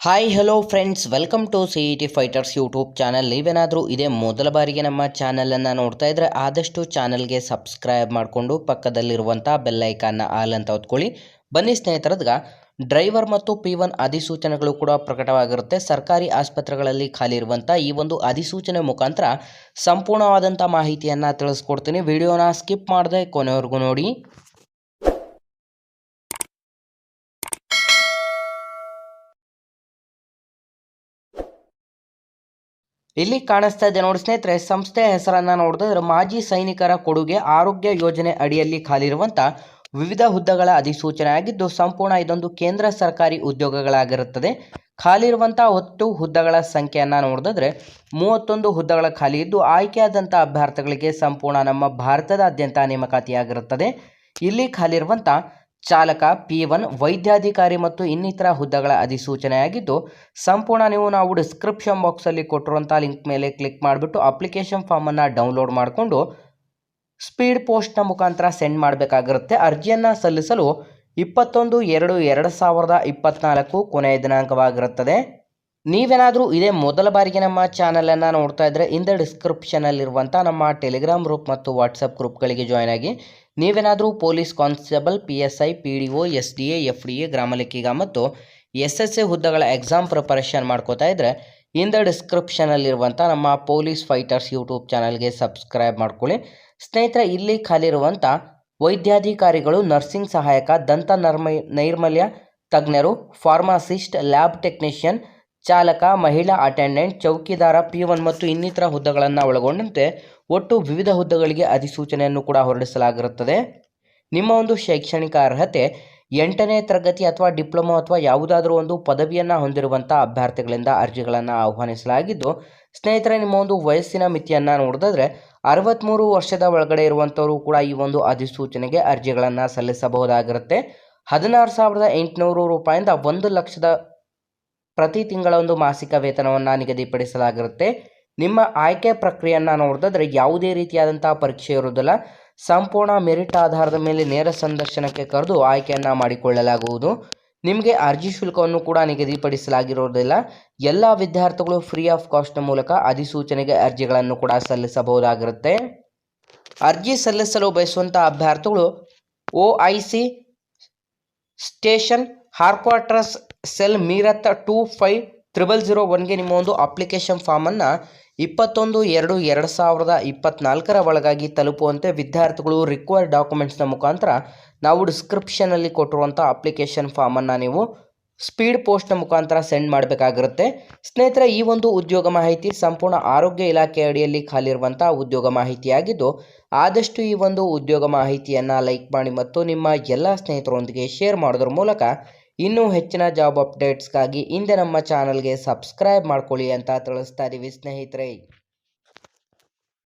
Hi hello friends welcome to C E T fighters YouTube channel ನೀವೇನಾದರೂ ಇದೇ ಮೊದಲ ಬಾರಿಗೆ ನಮ್ಮ ಚಾನಲನ್ನು ನೋಡ್ತಾ ಇದ್ದರೆ ಆದಷ್ಟು ಚಾನಲ್ಗೆ ಸಬ್ಸ್ಕ್ರೈಬ್ ಮಾಡಿಕೊಂಡು ಪಕ್ಕದಲ್ಲಿರುವಂಥ ಬೆಲ್ಲೈಕಾನ್ನ ಆಲ್ ಅಂತ ಹೊತ್ಕೊಳ್ಳಿ. ಬನ್ನಿ ಸ್ನೇಹಿತರದ್ಗ ಡ್ರೈವರ್ ಮತ್ತು ಪಿ ಒನ್ ಅಧಿಸೂಚನೆಗಳು ಕೂಡ ಪ್ರಕಟವಾಗಿರುತ್ತೆ. ಸರ್ಕಾರಿ ಆಸ್ಪತ್ರೆಗಳಲ್ಲಿ ಖಾಲಿ ಇರುವಂಥ ಈ ಒಂದು ಅಧಿಸೂಚನೆ ಮುಖಾಂತರ ಸಂಪೂರ್ಣವಾದಂಥ ಮಾಹಿತಿಯನ್ನು ತಿಳಿಸ್ಕೊಡ್ತೀನಿ. ವಿಡಿಯೋನ ಸ್ಕಿಪ್ ಮಾಡದೆ ಕೊನೆವರೆಗೂ ನೋಡಿ. ಇಲ್ಲಿ ಕಾಣಿಸ್ತಾ ಇದೆ ನೋಡಿ ಸ್ನೇಹಿತರೆ, ಸಂಸ್ಥೆಯ ಹೆಸರನ್ನ ನೋಡಿದ್ರೆ ಮಾಜಿ ಸೈನಿಕರ ಕೊಡುಗೆ ಆರೋಗ್ಯ ಯೋಜನೆ ಅಡಿಯಲ್ಲಿ ಖಾಲಿರುವಂತ ವಿವಿಧ ಹುದ್ದೆಗಳ ಅಧಿಸೂಚನೆ ಆಗಿದ್ದು, ಸಂಪೂರ್ಣ ಇದೊಂದು ಕೇಂದ್ರ ಸರ್ಕಾರಿ ಉದ್ಯೋಗಗಳಾಗಿರುತ್ತದೆ. ಖಾಲಿ ಇರುವಂತಹ ಒಟ್ಟು ಹುದ್ದೆಗಳ ಸಂಖ್ಯೆಯನ್ನ ನೋಡಿದ್ರೆ ಮೂವತ್ತೊಂದು ಹುದ್ದೆಗಳ ಖಾಲಿ ಇದ್ದು ಆಯ್ಕೆಯಾದಂಥ ಅಭ್ಯರ್ಥಿಗಳಿಗೆ ಸಂಪೂರ್ಣ ನಮ್ಮ ಭಾರತದಾದ್ಯಂತ ನೇಮಕಾತಿಯಾಗಿರುತ್ತದೆ. ಇಲ್ಲಿ ಖಾಲಿ ಇರುವಂಥ ಚಾಲಕ ಪಿ ಒನ್ ವೈದ್ಯಾಧಿಕಾರಿ ಮತ್ತು ಇನ್ನಿತರ ಹುದ್ದೆಗಳ ಅಧಿಸೂಚನೆಯಾಗಿದ್ದು, ಸಂಪೂರ್ಣ ನೀವು ನಾವು ಡಿಸ್ಕ್ರಿಪ್ಷನ್ ಬಾಕ್ಸಲ್ಲಿ ಕೊಟ್ಟಿರುವಂಥ ಲಿಂಕ್ ಮೇಲೆ ಕ್ಲಿಕ್ ಮಾಡಿಬಿಟ್ಟು ಅಪ್ಲಿಕೇಶನ್ ಫಾರ್ಮನ್ನು ಡೌನ್ಲೋಡ್ ಮಾಡಿಕೊಂಡು ಸ್ಪೀಡ್ ಪೋಸ್ಟ್ನ ಮುಖಾಂತರ ಸೆಂಡ್ ಮಾಡಬೇಕಾಗಿರುತ್ತೆ. ಅರ್ಜಿಯನ್ನು ಸಲ್ಲಿಸಲು ಇಪ್ಪತ್ತೊಂದು ಎರಡು ಎರಡು ಸಾವಿರದ ಇಪ್ಪತ್ತ್ನಾಲ್ಕು ಕೊನೆಯ ದಿನಾಂಕವಾಗಿರುತ್ತದೆ. ನೀವೇನಾದರೂ ಇದೇ ಮೊದಲ ಬಾರಿಗೆ ನಮ್ಮ ಚಾನಲನ್ನು ನೋಡ್ತಾ ಇದ್ದರೆ ಇಂದ ಡಿಸ್ಕ್ರಿಪ್ಷನಲ್ಲಿರುವಂಥ ನಮ್ಮ ಟೆಲಿಗ್ರಾಮ್ ಗ್ರೂಪ್ ಮತ್ತು ವಾಟ್ಸಪ್ ಗ್ರೂಪ್ಗಳಿಗೆ ಜಾಯ್ನ್ ಆಗಿ. ನೀವೇನಾದರೂ police constable P S I P D O S D A F D A ಗ್ರಾಮ ಲೆಕ್ಕಿಗ ಮತ್ತು ಎಸ್ ಎಸ್ ಎ ಹುದ್ದೆಗಳ ಎಕ್ಸಾಮ್ ಪ್ರಿಪರೇಷನ್ ಮಾಡ್ಕೋತಾ ಇದ್ದರೆ ಇಂದ ಡಿಸ್ಕ್ರಿಪ್ಷನಲ್ಲಿರುವಂಥ ನಮ್ಮ ಪೊಲೀಸ್ ಫೈಟರ್ಸ್ ಯೂಟ್ಯೂಬ್ ಚಾನಲ್ಗೆ ಸಬ್ಸ್ಕ್ರೈಬ್ ಮಾಡ್ಕೊಳ್ಳಿ. ಸ್ನೇಹಿತರೆ, ಇಲ್ಲಿ ಖಾಲಿರುವಂಥ ವೈದ್ಯಾಧಿಕಾರಿಗಳು ನರ್ಸಿಂಗ್ ಸಹಾಯಕ, ದಂತ ನರ್ಮ, ನೈರ್ಮಲ್ಯ ತಜ್ಞರು ಫಾರ್ಮಾಸಿಸ್ಟ್ ಲ್ಯಾಬ್ ಟೆಕ್ನಿಷಿಯನ್ ಚಾಲಕ, ಮಹಿಳಾ ಅಟೆಂಡೆಂಟ್, ಚೌಕಿದಾರ, ಪಿ ಒನ್ ಮತ್ತು ಇನ್ನಿತರ ಹುದ್ದೆಗಳನ್ನು ಒಳಗೊಂಡಂತೆ ಒಟ್ಟು ವಿವಿಧ ಹುದ್ದೆಗಳಿಗೆ ಅಧಿಸೂಚನೆಯನ್ನು ಕೂಡ ಹೊರಡಿಸಲಾಗಿರುತ್ತದೆ. ನಿಮ್ಮ ಒಂದು ಶೈಕ್ಷಣಿಕ ಅರ್ಹತೆ, ಎಂಟನೇ ತರಗತಿ ಅಥವಾ ಡಿಪ್ಲೊಮಾ ಅಥವಾ ಯಾವುದಾದ್ರೂ ಒಂದು ಪದವಿಯನ್ನು ಹೊಂದಿರುವಂಥ ಅಭ್ಯರ್ಥಿಗಳಿಂದ ಅರ್ಜಿಗಳನ್ನು ಆಹ್ವಾನಿಸಲಾಗಿದ್ದು, ಸ್ನೇಹಿತರೆ, ನಿಮ್ಮ ಒಂದು ವಯಸ್ಸಿನ ಮಿತಿಯನ್ನು ನೋಡಿದ್ರೆ ಅರವತ್ತ್ಮೂರು ವರ್ಷದ ಒಳಗಡೆ ಇರುವಂಥವರು ಕೂಡ ಈ ಒಂದು ಅಧಿಸೂಚನೆಗೆ ಅರ್ಜಿಗಳನ್ನು ಸಲ್ಲಿಸಬಹುದಾಗಿರುತ್ತೆ. ಹದಿನಾರು ಸಾವಿರದ ಎಂಟುನೂರು ರೂಪಾಯಿಂದ ಒಂದು ಲಕ್ಷದ ಪ್ರತಿ ತಿಂಗಳ ಒಂದು ಮಾಸಿಕ ವೇತನವನ್ನು ನಿಗದಿಪಡಿಸಲಾಗಿರುತ್ತೆ. ನಿಮ್ಮ ಆಯ್ಕೆ ಪ್ರಕ್ರಿಯೆಯನ್ನು ನೋಡಿದ್ರೆ ಯಾವುದೇ ರೀತಿಯಾದಂಥ ಪರೀಕ್ಷೆ ಇರುವುದಿಲ್ಲ. ಸಂಪೂರ್ಣ ಮೆರಿಟ್ ಆಧಾರದ ಮೇಲೆ ನೇರ ಸಂದರ್ಶನಕ್ಕೆ ಕರೆದು ಆಯ್ಕೆಯನ್ನು ಮಾಡಿಕೊಳ್ಳಲಾಗುವುದು. ನಿಮಗೆ ಅರ್ಜಿ ಶುಲ್ಕವನ್ನು ಕೂಡ ನಿಗದಿಪಡಿಸಲಾಗಿರುವುದಿಲ್ಲ. ಎಲ್ಲ ವಿದ್ಯಾರ್ಥಿಗಳು ಫ್ರೀ ಆಫ್ ಕಾಸ್ಟ್ನ ಮೂಲಕ ಅಧಿಸೂಚನೆಗೆ ಅರ್ಜಿಗಳನ್ನು ಕೂಡ ಸಲ್ಲಿಸಬಹುದಾಗಿರುತ್ತೆ. ಅರ್ಜಿ ಸಲ್ಲಿಸಲು ಬಯಸುವಂಥ ಅಭ್ಯರ್ಥಿಗಳು O I C station headquarters cell Meerut two five triple zero ಒನ್ಗೆ ನಿಮ್ಮ ಒಂದು ಅಪ್ಲಿಕೇಶನ್ ಫಾರ್ಮನ್ನು ಇಪ್ಪತ್ತೊಂದು ಎರಡು ಎರಡು ಸಾವಿರದ ಇಪ್ಪತ್ತ್ನಾಲ್ಕರ ಒಳಗಾಗಿ ತಲುಪುವಂತೆ ವಿದ್ಯಾರ್ಥಿಗಳು ರಿಕ್ವೈರ್ಡ್ ಡಾಕ್ಯುಮೆಂಟ್ಸ್ನ ಮುಖಾಂತರ ನಾವು ಡಿಸ್ಕ್ರಿಪ್ಷನಲ್ಲಿ ಕೊಟ್ಟಿರುವಂಥ ಅಪ್ಲಿಕೇಶನ್ ಫಾರ್ಮನ್ನು ನೀವು ಸ್ಪೀಡ್ ಪೋಸ್ಟ್ನ ಮುಖಾಂತರ ಸೆಂಡ್ ಮಾಡಬೇಕಾಗಿರುತ್ತೆ. ಸ್ನೇಹಿತರೆ, ಈ ಒಂದು ಉದ್ಯೋಗ ಮಾಹಿತಿ ಸಂಪೂರ್ಣ ಆರೋಗ್ಯ ಇಲಾಖೆ ಅಡಿಯಲ್ಲಿ ಖಾಲಿರುವಂಥ ಉದ್ಯೋಗ ಮಾಹಿತಿಯಾಗಿದ್ದು, ಆದಷ್ಟು ಈ ಒಂದು ಉದ್ಯೋಗ ಮಾಹಿತಿಯನ್ನು ಲೈಕ್ ಮಾಡಿ ಮತ್ತು ನಿಮ್ಮ ಎಲ್ಲ ಸ್ನೇಹಿತರೊಂದಿಗೆ ಶೇರ್ ಮಾಡೋದ್ರ ಮೂಲಕ ಇನ್ನೂ ಹೆಚ್ಚಿನ ಜಾಬ್ ಅಪ್ಡೇಟ್ಸ್ಗಾಗಿ ಹಿಂದೆ ನಮ್ಮ ಚಾನಲ್ಗೆ ಸಬ್ಸ್ಕ್ರೈಬ್ ಮಾಡ್ಕೊಳ್ಳಿ ಅಂತ ತಿಳಿಸ್ತಾ ಇದ್ದೀವಿ ಸ್ನೇಹಿತರೆ.